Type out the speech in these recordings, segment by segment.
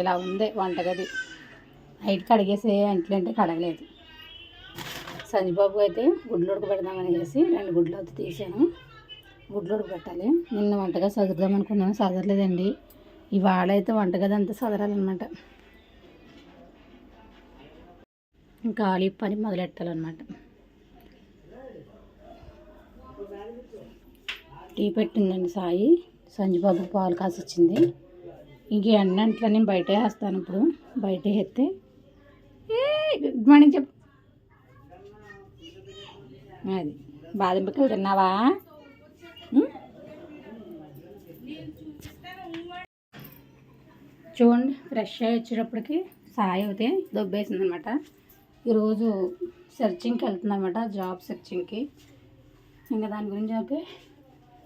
ఇలా ఉంది వంటగది. నైట్ కడిగేసే అంట్లంటే కడగలేదు. సంజబాబు అయితే గుడ్లు ఉడకబెడదామని చేసి రెండు గుడ్లు అయితే తీసాను. గుడ్లు ఉడకబెట్టాలి. నిన్న వంటగా చదువుదాం అనుకున్నాను సదరలేదండి. ఇవాళ అయితే వంటగది అంతా చదరాలన్నమాట ఇంకా ఆలి పని మొదలెట్టాలన్నమాట. టీ పెట్టిందండి సాయి. సంజుబాబు పాలు కాసి వచ్చింది ఇంక ఎండంట్లో నేను బయట వేస్తాను ఇప్పుడు. బయట వేస్తే ఏ గుడ్ మార్నింగ్ చెప్పు. అది. బాదం పిక్కలు తిన్నావా చూడండి ఫ్రెష్ అయ్యి వచ్చేటప్పటికి సాయి అవుతే దొబ్బేసింది అనమాట ఈరోజు సెర్చింగ్కి వెళ్తుందన్నమాట జాబ్ సెర్చింగ్కి. ఇంకా దాని గురించి అయితే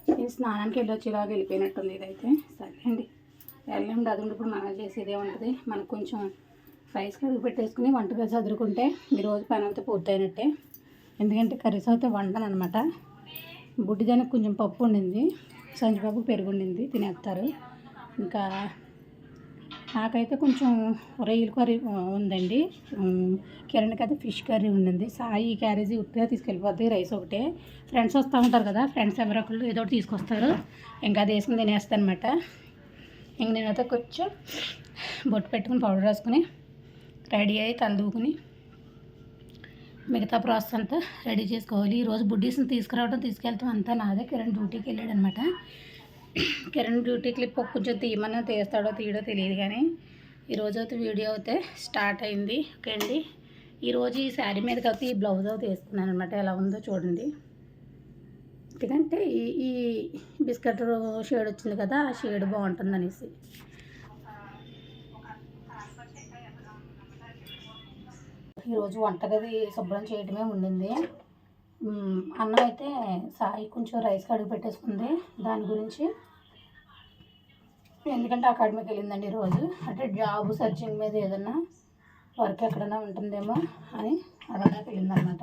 నేను స్నానానికి వెళ్ళొచ్చి ఇలాగ వెళ్ళిపోయినట్టుంది ఇదైతే. సరే అండి. వెళ్ళండి అది ఇప్పుడు మనం చేసేదే ఉంటుంది మనకు కొంచెం రైస్ కడుగు పెట్టేసుకుని వంటగా చదువుకుంటే ఈ రోజు పని అయితే పూర్తయినట్టే. ఎందుకంటే కర్రీస్ అయితే వండను అనమాట బుడ్డిదానికి కొంచెం పప్పు ఉండింది. సంజబాబు పెరుగు ఉండింది. తినేస్తారు. ఇంకా నాకైతే కొంచెం రొయ్యల కర్రీ ఉందండి. కిరణ్కి అయితే ఫిష్ కర్రీ ఉండింది. సాయి క్యారేజీ ఉట్టిగా తీసుకెళ్ళిపోద్ది. రైస్ ఒకటే. ఫ్రెండ్స్ వస్తూ ఉంటారు కదా. ఫ్రెండ్స్ ఎవరో ఒకళ్ళు ఏదో ఒకటి తీసుకొస్తారు. ఇంకా అది వేసుకుని తినేస్తాను అనమాట ఇంక నేనైతే కొంచెం బొట్టు పెట్టుకుని పౌడర్ రాసుకుని రెడీ అయ్యి తలదూకుని మిగతా ప్రాసెస్ అంతా రెడీ చేసుకోవాలి. ఈరోజు బుడ్డీస్ని తీసుకురావడం తీసుకెళ్తాం అంతా నాదే. కిరణ్ డ్యూటీకి వెళ్ళాడు అనమాట కిరణ్ డ్యూటీ క్లిప్ కొంచెం తీయమన్నా తీస్తాడో తీయడో తెలియదు కానీ ఈరోజు అయితే వీడియో అయితే స్టార్ట్ అయింది. ఓకే అండి. ఈరోజు ఈ శారీ మీదకి అయితే ఈ బ్లౌజ్ అయితే వేసుకున్నాను అనమాట ఎలా ఉందో చూడండి. ఎందుకంటే ఈ ఈ బిస్కెట్ షేడ్ వచ్చింది కదా ఆ షేడ్ బాగుంటుంది అనేసి ఈరోజు వంటగది శుభ్రం చేయడమే ఉండింది. అన్నం అయితే సాయి కొంచెం రైస్ కడుగు పెట్టేసుకుంది. దాని గురించి ఎందుకంటే అకాడమీకి వెళ్ళిందండి ఈరోజు. అంటే జాబ్ సర్చింగ్ మీద ఏదన్నా వర్క్ ఎక్కడైనా ఉంటుందేమో అని అడగడానికి వెళ్ళిందనమాట.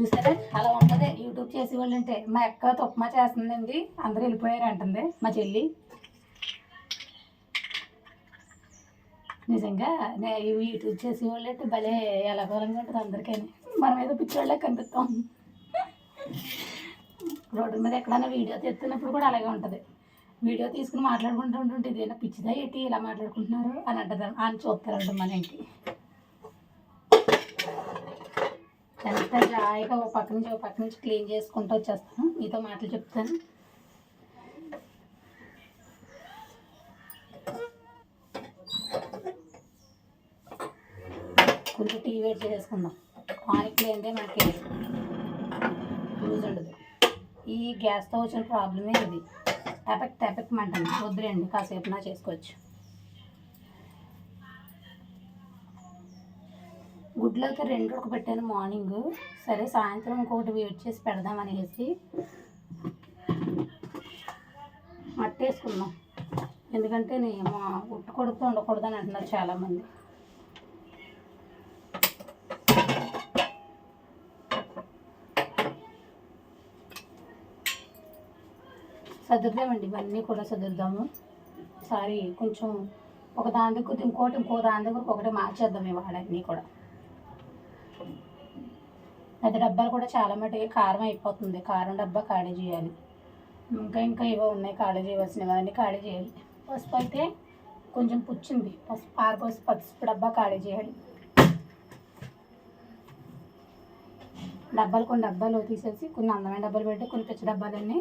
చూసారా? అలా ఉంటుంది. యూట్యూబ్ చేసే వాళ్ళు అంటే మా అక్క ఉప్మా చేస్తుందండి అందరూ వెళ్ళిపోయారు అంటుంది మా చెల్లి. నిజంగా నే- యూట్యూబ్ చేసే వాళ్ళు అంటే భలే ఎలా ఘోరంగా ఉంటుంది అందరికీ. మనం ఏదో పిచ్చోళ్ళే కనిపిస్తాం. రోడ్డు మీద ఎక్కడైనా వీడియో తెస్తున్నప్పుడు కూడా అలాగే ఉంటుంది. వీడియో తీసుకుని మాట్లాడుకుంటూ ఉంటుంటే ఇదేనా పిచ్చిదా ఏంటి? ఇలా మాట్లాడుకుంటున్నారు? అని అంటారు అని చూస్తారంట మన ఇంటికి ఎంత జాయిగా ఓ పక్క నుంచి ఓ పక్క నుంచి క్లీన్ చేసుకుంటూ వచ్చేస్తాను. మీతో మాటలు చెప్తాను. కొంచెం టీ వేడి చేసుకుందాం ఆనిక్ లేనిదే మనకి యూజ్ ఉండదు. ఈ గ్యాస్తో వచ్చిన ప్రాబ్లమే ఇది. ఎఫెక్ట్ ఎఫెక్ట్ మంటండి వద్దులేండి కాసేపు నా చేసుకోవచ్చు. గుడ్లు అయితే రెండు ఉడకబెట్టాను మార్నింగ్. సరే సాయంత్రం ఇంకొకటి వెయిట్ చేసి పెడదాం అనేసి మట్టేసుకున్నాం. ఎందుకంటే నేను ఉట్టు కొడుతూ ఉండకూడదని అంటున్నారు చాలామంది. సదురుదామండి ఇవన్నీ కూడా సదురుదాము. సారీ కొంచెం ఒక దాని దగ్గర ఇంకోటి ఇంకో దాని దగ్గర ఒకటి మార్చేద్దాం ఇవాళ అన్నీ కూడా. పెద్ద డబ్బాలు కూడా చాలా మటుకి కారం అయిపోతుంది. కారం డబ్బా ఖాళీ చేయాలి. ఇంకా ఇంకా ఇవో ఉన్నాయి ఖాళీ చేయవలసినవి. అవన్నీ ఖాళీ చేయాలి. పసుపు అయితే కొంచెం పుచ్చింది. పసుపు పారపోసి పసుపు డబ్బా ఖాళీ చేయాలి. డబ్బాలు కొన్ని డబ్బాలు తీసేసి కొన్ని అందమైన డబ్బాలు పెట్టి కొన్ని పిచ్చి డబ్బాలన్నీ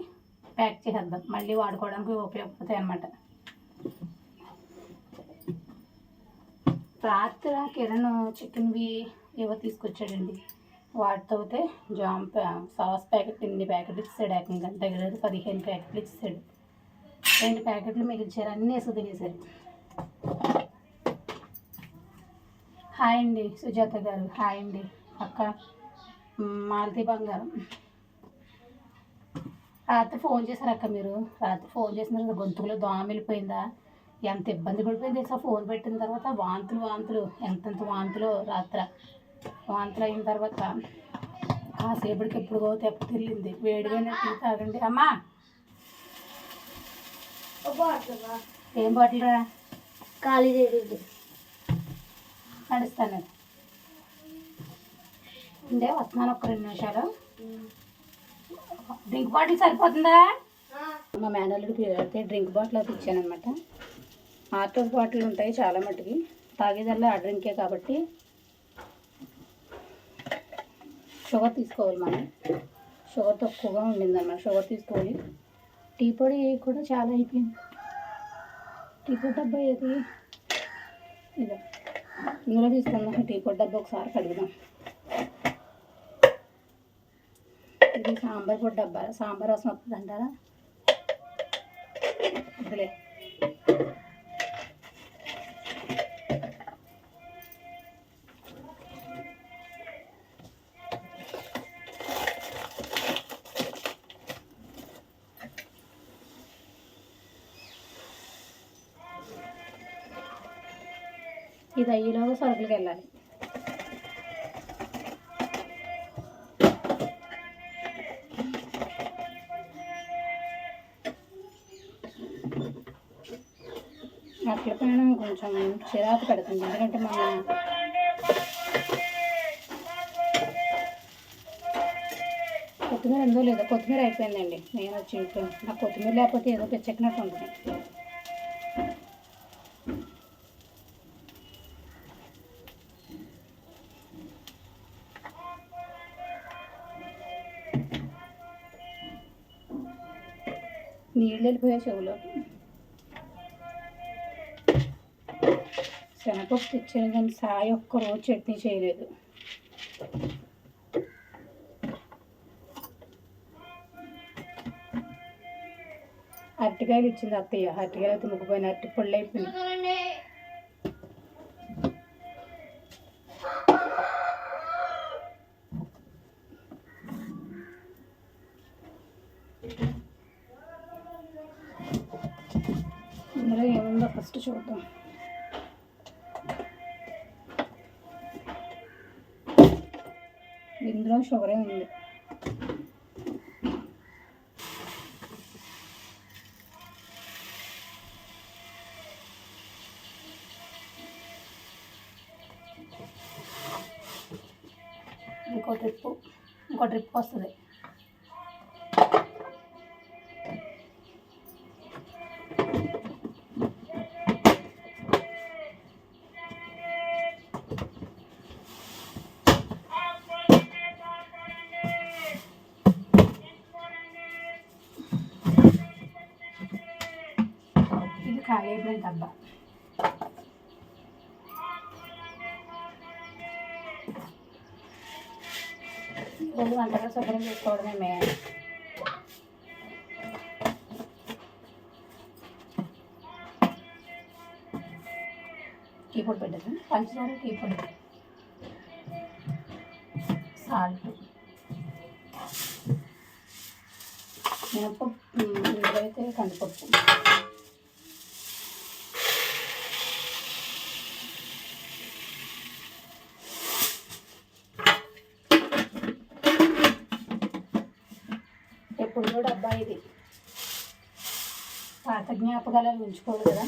ప్యాక్ చేసేద్దాం. మళ్ళీ వాడుకోవడానికి ఉపయోగపడతాయి అన్నమాట. రాత్రి కిరణ్ చికెన్వి ఏవో తీసుకొచ్చాడండి. వాటితో అయితే జామ్ ప్యా- సాస్ ప్యాకెట్ ఎన్ని ప్యాకెట్లు ఇచ్చాడు ఏకంగా దగ్గర దగ్గర పదిహేను ప్యాకెట్లు ఇచ్చాడు రెండు ప్యాకెట్లు మిగిల్చారు. అన్నీ వేసి తినేశారు హాయ్ అండి సుజాత గారు. హాయ్ అండి అక్క మ్, మాలతి బంగారం. రాత్రి ఫోన్ చేశారు అక్క మీరు? రాత్రి ఫోన్ చేసిన తర్వాత గొంతుకులో దోమ వెళ్ళిపోయిందా? ఎంత ఇబ్బంది పడిపోయింది తెలుసా? ఫోన్ పెట్టిన తర్వాత వాంతులు వాంతులు. ఎంతెంత వాంతులు రాత్ర? వాంతులు అయిన తర్వాత కాసేపటికి ఎప్పుడు పోతే ఎప్పుడు తిరిగింది. వేడిగా టీ తాగండి. అమ్మా! ఏం బాటిల్ రా? ఖాళీ చేయలేదు. నడుస్తాను. అంటే వస్తున్నాను ఒక రెండు నిమిషాలు. డ్రింక్ బాటిల్ సరిపోతుందా? మా మేనల్లుడికి అయితే డ్రింక్ బాటిల్ అయితే ఇచ్చానమాట ఆర్టోస్ బాటిల్ ఉంటాయి చాలా మట్టుకి తాగేదల్లా ఆ డ్రింకే కాబట్టి షుగర్ తీసుకోవాలి మనం. షుగర్ తక్కువగా ఉండింది అన్నమాట షుగర్ తీసుకోవాలి. టీ పొడి కూడా చాలా అయిపోయింది. టీ పొడి డబ్బా ఏది? ఇదో. ఇందులో తీసుకుందాం. టీ పొడి డబ్బా ఒకసారి కడుగుదాం. ఇది సాంబార్ పొడి డబ్బా. సాంబార్ రసం వస్తుంది అంటారా వద్దులే. ఇది సరుకులకి వెళ్ళాలి. అట్ల పైన కొంచెం చిరాకు పెడుతుంది ఎందుకంటే మన కొత్తిమీర ఎందో లేదో కొత్తిమీర అయిపోయిందండి. నేను వచ్చి ఇంట్లో. నాకు కొత్తిమీర లేకపోతే ఏదో పెచ్చెక్కినట్టు ఉంటుంది. నీళ్ళు వెళ్ళిపోయే చెవులో శనగపప్పు తెచ్చాను కానీ సాయి ఒక్కరోజు చట్నీ చేయలేదు అరటికాయలు ఇచ్చింది అత్తయ్య అరటికాయలు అయితే ముగ్గుపోయిన అరటి పళ్ళు అయిపోయింది షుగరే ఉంది. ఇంకో ట్రిప్పు ఇంకో ట్రిప్ వస్తుంది. ఇది డబ్బా రోజు వంటగా శుభ్రం చేసుకోవడమే మెయిన్ టీ పొడి పెట్టదు పంచదార టీ పొడి సాల్ట్. మినపప్పు ఇందులో కందిపప్పు. ఎప్పుడు ఇది. పాత జ్ఞాపకాలు ఉంచుకోవాలి కదా.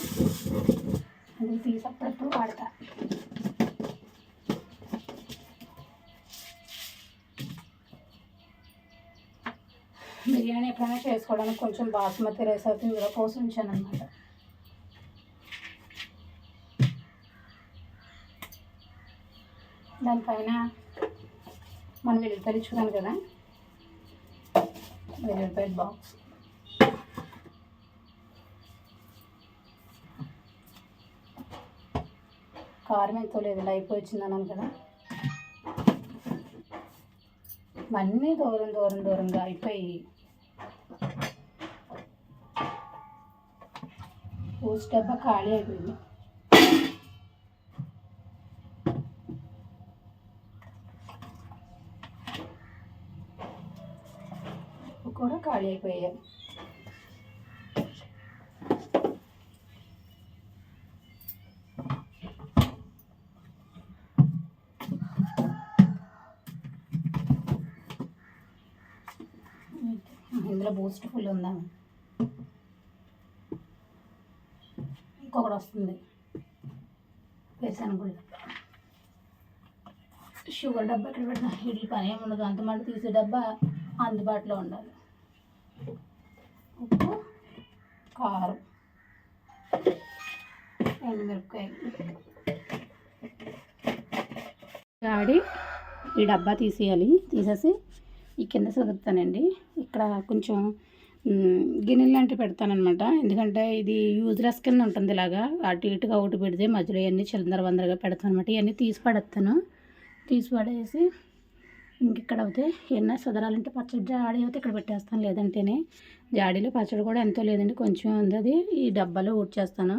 అందుకు తీసి అప్పుడప్పుడు వాడతా. బిర్యానీ ఎప్పుడైనా చేసుకోవడానికి కొంచెం బాస్మతి రైస్ అయితే ఇందులో పోసి ఉంచాను అనమాట దానిపైన మనం వెల్లిపాయలు ఇచ్చుకున్నాను కదా. వెల్లిపాయ బాక్స్ కారం ఎంతో లేదు అయిపోయి వచ్చింది కదా. అన్నీ దూరం దూరం దూరంగా అయిపోయి పూసి డబ్బా ఖాళీ అయిపోయింది. ఖాళీ అయిపోయాయి. ఇందులో బూస్ట్ ఫుల్ ఉందా? ఇంకొకటి వస్తుంది. వేరుశనగ కూడా. షుగర్ డబ్బా ఎక్కడ పెడతాం ఇది పని ఏమి ఉండదు అంత మళ్ళీ తీసే డబ్బా అందుబాటులో ఉండాలి. కారం. ఎండుమిరపకాయలు. ఆడి ఈ డబ్బా తీసేయాలి. తీసేసి ఈ కింద చదువుతానండి ఇక్కడ కొంచెం గిన్నెలు లాంటివి పెడతానమాట ఎందుకంటే ఇది యూజ్లెస్ కింద ఉంటుంది ఇలాగా. అటు ఇటుగా ఒకటి పెడితే మధ్యలో ఇవన్నీ చిల్లర వందరగా పెడతాను అనమాట ఇవన్నీ తీసి పడేస్తాను. తీసి పడేసి ఇంక ఇక్కడ అయితే ఎన్న సదరాలంటే పచ్చడి జాడీ అయితే ఇక్కడ పెట్టేస్తాను లేదంటేనే. జాడీలో పచ్చడి కూడా ఎంతో లేదండి కొంచెం ఉంది అది. ఈ డబ్బాలో ఊడ్చేస్తాను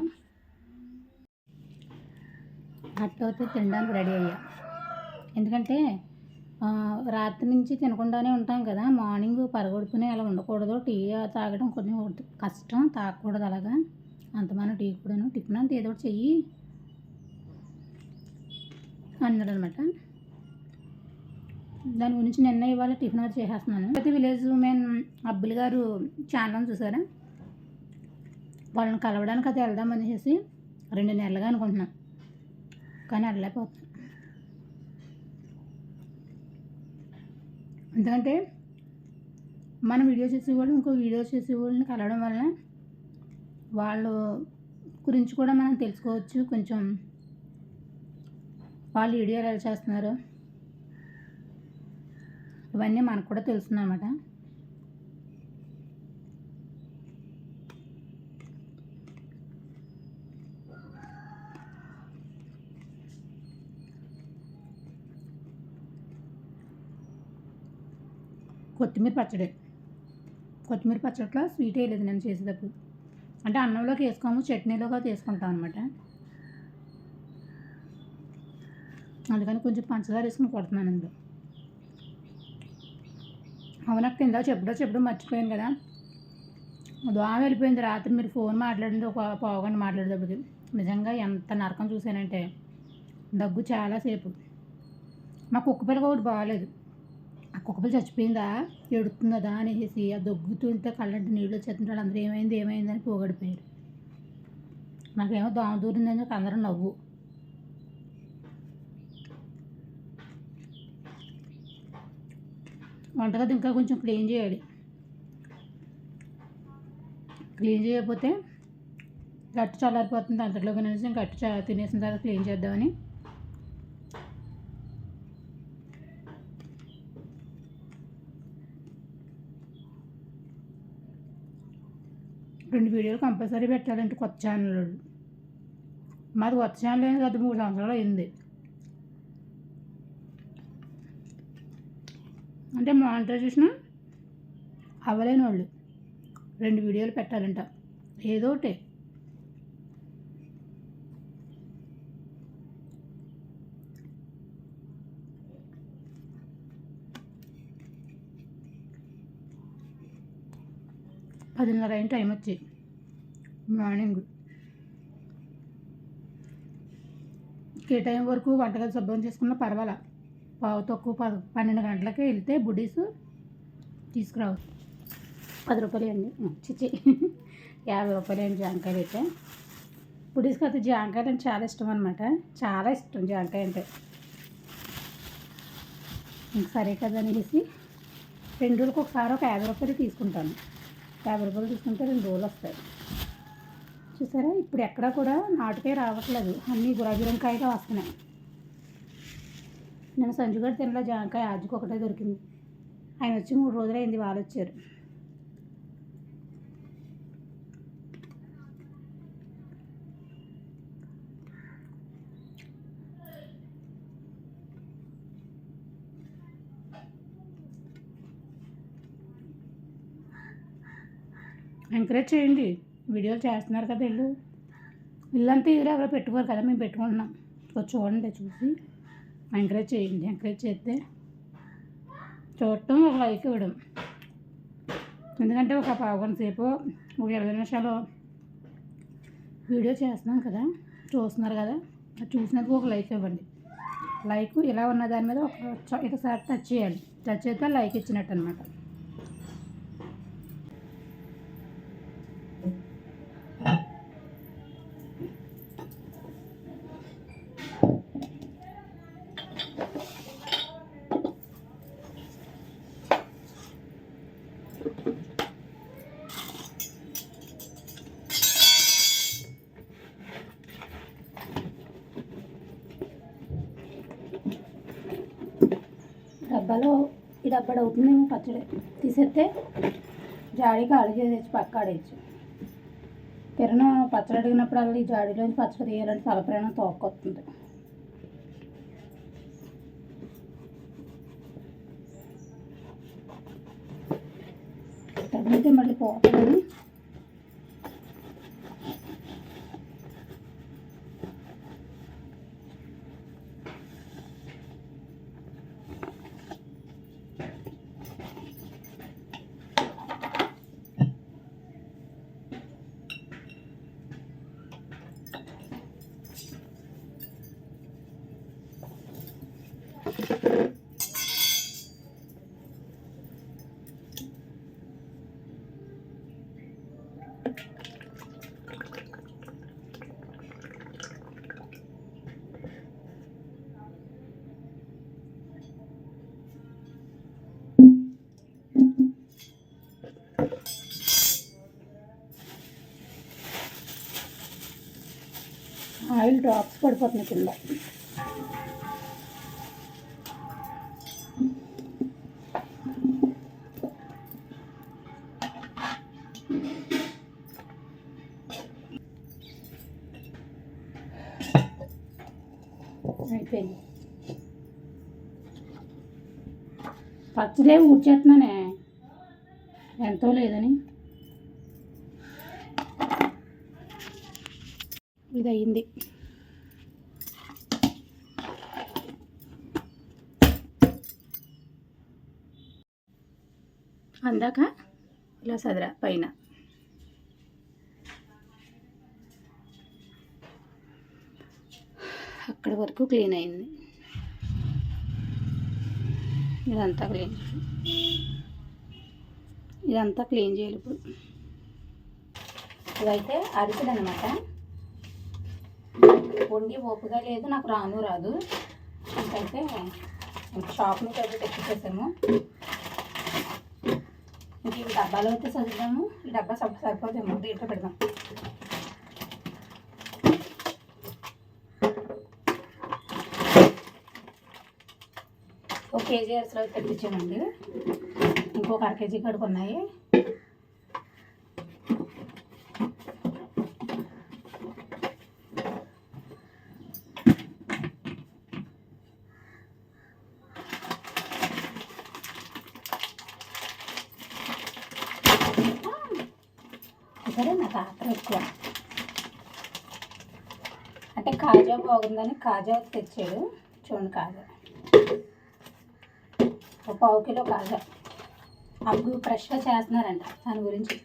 అట్లయితే తినడానికి రెడీ అయ్యా. ఎందుకంటే రాత్రి నుంచి తినకుండానే ఉంటాం కదా మార్నింగ్ పరగొడుకునే అలా ఉండకూడదు. టీ తాగడం కొంచెం కష్టం తాగకూడదు అలాగా. అంతమాన టీ కూడాను టిఫిన్ అంటే ఏదో ఒకటి చెయ్యి. అన్నాడు అనమాట దాని గురించి నిన్న ఇవాళ టిఫిన్ అది చేసేస్తున్నాను. ప్రతి విలేజ్ ఉమెన్ అబ్బుల్ గారు ఛానల్ చూసారా? వాళ్ళని కలవడానికి అది వెళ్దామని చేసి రెండు నెలలుగా అనుకుంటున్నాను కానీ వెళ్ళలేకపోతున్నాను ఎందుకంటే మనం వీడియో చేసేవాళ్ళు ఇంకో వీడియో చేసేవాళ్ళని కలవడం వల్ల వాళ్ళు గురించి కూడా మనం తెలుసుకోవచ్చు. కొంచెం వాళ్ళు వీడియోలు ఎలా చేస్తున్నారు. ఇవన్నీ మనకు కూడా తెలుస్తుంది అనమాట కొత్తిమీర పచ్చడి. కొత్తిమీర పచ్చడిలో స్వీట్ వేయలేదు నేను చేసేటప్పుడు. అంటే అన్నంలోకి వేసుకోము చట్నీలోగా తీసుకుంటాం అనమాట అందుకని కొంచెం పంచదార వేసుకుని కొడుతున్నాను అందులో అవునక్క ఇందా చెప్పుడో చెప్పడం మర్చిపోయాను కదా. దోమ వెళ్ళిపోయింది రాత్రి మీరు ఫోన్ మాట్లాడింది ఒక పావు గంట మాట్లాడేటప్పటికి. నిజంగా ఎంత నరకం చూశానంటే దగ్గు చాలాసేపు మా కుక్క ఒకటి బాగాలేదు ఆ కుక్క పిల్ల చచ్చిపోయిందా ఎడుతుందా అనేసి ఆ దగ్గుతుంటే కళ్ళంటే నీళ్ళు వచ్చేస్తుంటే అందరూ ఏమైంది ఏమైంది అని పోగడిపోయారు. నాకేమో దోమ దూరిందని చెప్పి అందరూ నవ్వు. వంటగది ఇంకా కొంచెం క్లీన్ చేయాలి. క్లీన్ చేయకపోతే గట్టు చల్లారిపోతుంది. అంతట్లో కనేసి గట్టు చ తినేసిన తర్వాత క్లీన్ చేద్దామని. రెండు వీడియోలు కంపల్సరీ పెట్టాలంటే కొత్త ఛానల్ మాది కొత్త ఛానల్ అయింది కదా మూడు సంవత్సరాలు అయింది. అంటే మానిటైజేషన్ అవ్వలేని వాళ్ళు. రెండు వీడియోలు పెట్టాలంట. ఏదో ఒకటి. పదిన్నర అయిన టైం వచ్చి. మార్నింగ్. ఏ టైం వరకు వంటగది శుభ్రం చేసుకున్నా పర్వాలా? పావు తక్కువ పన్నెండు గంటలకే వెళ్తే బుడీస్ తీసుకురావచ్చు. పది రూపాయలు అండి చిచి యాభై రూపాయలు అండి జాంకాయలు అయితే. బుడీస్కి అయితే జాంకాయలు అంటే చాలా ఇష్టం అనమాట చాలా ఇష్టం జాంకాయ అంటే. ఇంక సరే కదా అనేసి రెండు రోజులకు ఒకసారి ఒక యాభై రూపాయలు తీసుకుంటాను. యాభై రూపాయలు తీసుకుంటే రెండు రోజులు వస్తాయి. చూసారా? ఇప్పుడు ఎక్కడా కూడా నాటుకాయ రావట్లేదు. అన్నీ గులాబీ రంకాయగా వస్తున్నాయి. నేను సంజుగారు తినలో జాంకాయ ఆజుకు ఒకటే దొరికింది. ఆయన వచ్చి మూడు రోజులు అయింది వాళ్ళు వచ్చారు. ఎంకరేజ్ చేయండి. వీడియోలు చేస్తున్నారు కదా వీళ్ళు. ఇల్లంతా ఇల్లు ఎవరో పెట్టుకోరు కదా మేము పెట్టుకుంటున్నాం. చూడండి చూసి. ఎంకరేజ్ చేయండి ఎంకరేజ్ చేస్తే చూడటం ఒక లైక్ ఇవ్వడం. ఎందుకంటే ఒక పావు సేపు ఒక ఇరవై నిమిషాలు వీడియో చేస్తున్నాం కదా చూస్తున్నారు కదా అది చూసినందుకు ఒక లైక్ ఇవ్వండి. లైక్ ఇలా ఉన్న దాని మీద ఒక చ- ఒకసారి టచ్ చేయాలి టచ్ చేస్తే లైక్ ఇచ్చినట్టు అనమాట ఈ అవుతుందేమో పచ్చడి తీసేస్తే జాడి ఖాళీ చేసేసి పక్క ఆడేయచ్చు. కిరణ్ పచ్చడి అడిగినప్పుడు అలా ఈ జాడీలోంచి పచ్చడి తీయాలంటే తలప్రాణం తోక్కొస్తుంది తగ్గితే మళ్ళీ పోతుంది ఆయిల్ డ్రాప్స్ పడిపోతున్నాయి కింద అయిపోయింది. పచ్చడే ఊడ్చేస్తున్నానే ఎంతో లేదని. ఇది అయింది అందాక ఇలా సదరా పైన. అక్కడి వరకు క్లీన్ అయింది. ఇదంతా క్లీన్ ఇదంతా క్లీన్ చేయాలి ఇప్పుడు. ఇదైతే అరిసెలు అనమాట వండి ఓపుగా లేదు నాకు రాను రాదు. ఇంకైతే షాప్ నుంచి అయితే తెప్పించేసాము ఇంక ఈ డబ్బాలో అయితే చదువుదాము ఈ డబ్బా సబ్బు సరిపోతేమో దీంట్లో పెడదాం. కేజీ అరసలు అయితే తెప్పించామండి ఇంకొక అర కేజీ కడుకు ఉన్నాయి. సరే నాకు ఆత్రం ఎక్కువ. అంటే కాజా బాగుందని కాజా తెచ్చాడు. చూడండి కాజా. ఒక పావు కిలో కాజా అప్పుడు ఫ్రెష్గా చేస్తున్నారంట దాని గురించి.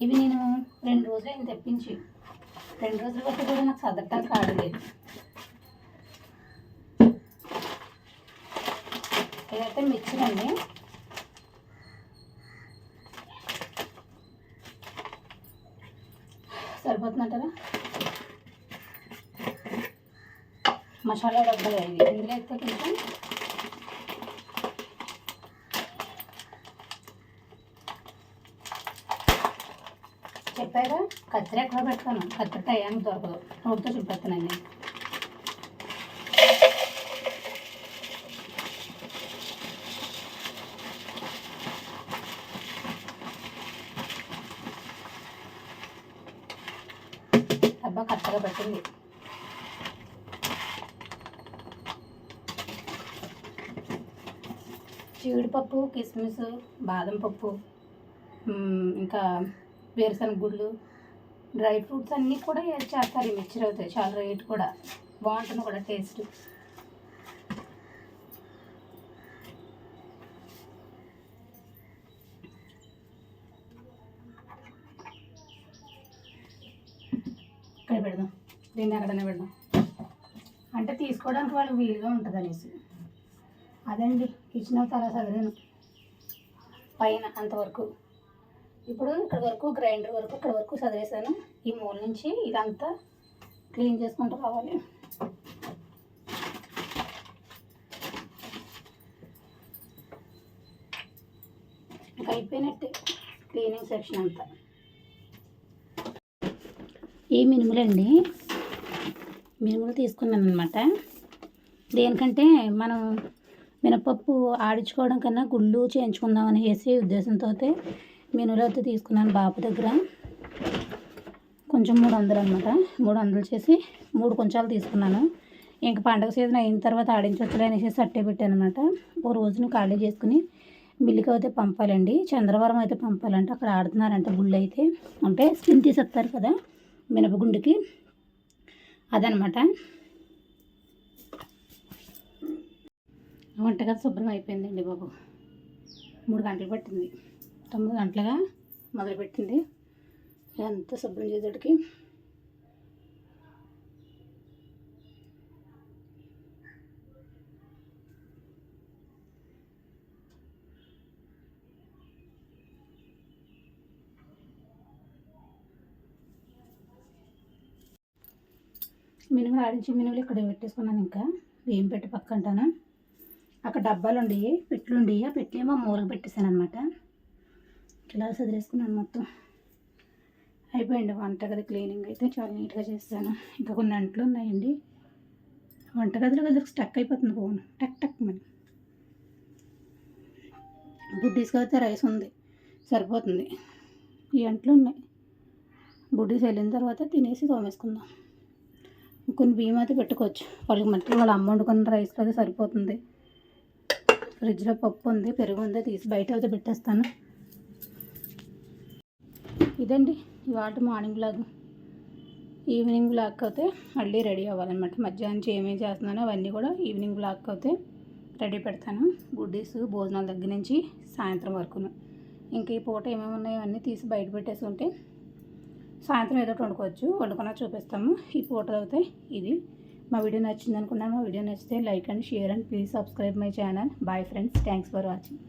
ఇవి నేను రెండు రోజులు అయింది తెప్పించి రెండు రోజులు వరకు కూడా నాకు సదరటా కాడలేదు ఇదైతే మిక్చర్ అండి. సరిపోతుందంటారా? మసాలా డబ్బాలు ఇవి ఇందులో అయితే కొంచెం చెప్పాగా కత్తిరి ఎక్కడ పెడతాను కత్తిరి టయానికి దొరకదు. నోటితో చూపెత్తానండి అబ్బా డబ్బా కరెక్ట్గా పెట్టింది. జీడిపప్పు కిస్మిస్ బాదం పప్పు ఇంకా వేరుశనగ గుళ్ళు డ్రై ఫ్రూట్స్ అన్నీ కూడా వేసి చేస్తారు. ఈ మిక్చర్ అవుతాయి చాలా రేట్ కూడా. బాగుంటుంది కూడా టేస్ట్. ఇక్కడ పెడదాం. దీన్ని ఎక్కడైనా పెడదాం. అంటే తీసుకోవడానికి వాళ్ళకి వీలుగా ఉంటుంది అనేసి. అదండి. కిచెన్ తల చదివాను పైన అంతవరకు. ఇప్పుడు ఇక్కడ వరకు గ్రైండర్ వరకు ఇక్కడ వరకు చదివేసాను ఈ మూల నుంచి ఇదంతా క్లీన్ చేసుకుంటూ రావాలి. అయిపోయినట్టే క్లీనింగ్ సెక్షన్ అంతా. ఈ మినుములండి మినుములు తీసుకున్నాను అనమాట దేనికంటే మనం మినపప్పు ఆడించుకోవడం కన్నా గుళ్ళు చేయించుకుందాం అనేసి ఉద్దేశంతో మెనూలో అయితే తీసుకున్నాను బాబు దగ్గర. కొంచెం మూడు వందలు అనమాట మూడు వందలు చేసి మూడు కొంచాలు తీసుకున్నాను. ఇంక పండగ సీజన్ అయిన తర్వాత ఆడించవచ్చులే అనేసి సట్టే పెట్టాను అనమాట ఓ రోజుని ఖాళీ చేసుకుని మిల్లికి అయితే పంపాలండి. చంద్రవరం అయితే పంపాలంటే. అక్కడ ఆడుతున్నారంట గుళ్ళు అయితే. అంటే స్కిన్ తీసేస్తారు కదా మినపగుండుకి. అదనమాట వంటగది శుభ్రం అయిపోయిందండి బాబు. మూడు గంటలు పట్టింది. తొమ్మిది గంటలుగా మొదలుపెట్టింది. ఎంత శుభ్రం చేసేటికి మినుములు ఆడించి మినుములు ఇక్కడ పెట్టేసుకున్నాను ఇంకా. బియ్యం పెట్టి పక్కంటాను? అక్కడ డబ్బాలు ఉండేవి పెట్లు ఉండేవి ఆ పెట్లేమో మూలకు పెట్టేశాను అనమాట ఇలా సదిరేసుకున్నాను మొత్తం. అయిపోయింది వంటగది క్లీనింగ్ అయితే చాలా నీట్గా చేస్తాను. ఇంకా కొన్ని అంట్లు ఉన్నాయండి. వంటగదిలో గదికి స్టక్ అయిపోతుంది ఫోన్ టక్ టక్ మరి. బుడ్డీస్కి అయితే రైస్ ఉంది. సరిపోతుంది. ఈ అంట్లు ఉన్నాయి. బుడ్డీస్ వెళ్ళిన తర్వాత తినేసి తోమేసుకుందాం. కొన్ని బియ్యం అయితే పెట్టుకోవచ్చు. వాళ్ళకి మట్టి వాళ్ళ అమ్మ వండుకున్న రైస్లో అయితే సరిపోతుంది. ఫ్రిడ్జ్లో పప్పు ఉంది పెరుగు ఉంది తీసి బయట అయితే పెట్టేస్తాను. ఇదండి ఇవాళ మార్నింగ్ బ్లాగ్ ఈవినింగ్ బ్లాక్ అయితే మళ్ళీ రెడీ అవ్వాలన్నమాట. మధ్యాహ్నం ఏమేమి చేస్తున్నానో అవన్నీ కూడా ఈవినింగ్ బ్లాక్ అయితే రెడీ పెడతాను. గుడ్డీస్ భోజనాల దగ్గర నుంచి సాయంత్రం వరకును ఇంకా ఈ పూట ఏమేమి ఉన్నాయో అన్నీ తీసి బయట పెట్టేసి ఉంటే సాయంత్రం ఏదో వండుకోవచ్చు. వండుకున్నా చూపిస్తాము. ఈ పూట అయితే ఇది. మా వీడియో నచ్చింది అనుకున్నాను మా వీడియో నచ్చితే like and share and please subscribe my channel. Bye friends. Thanks for watching.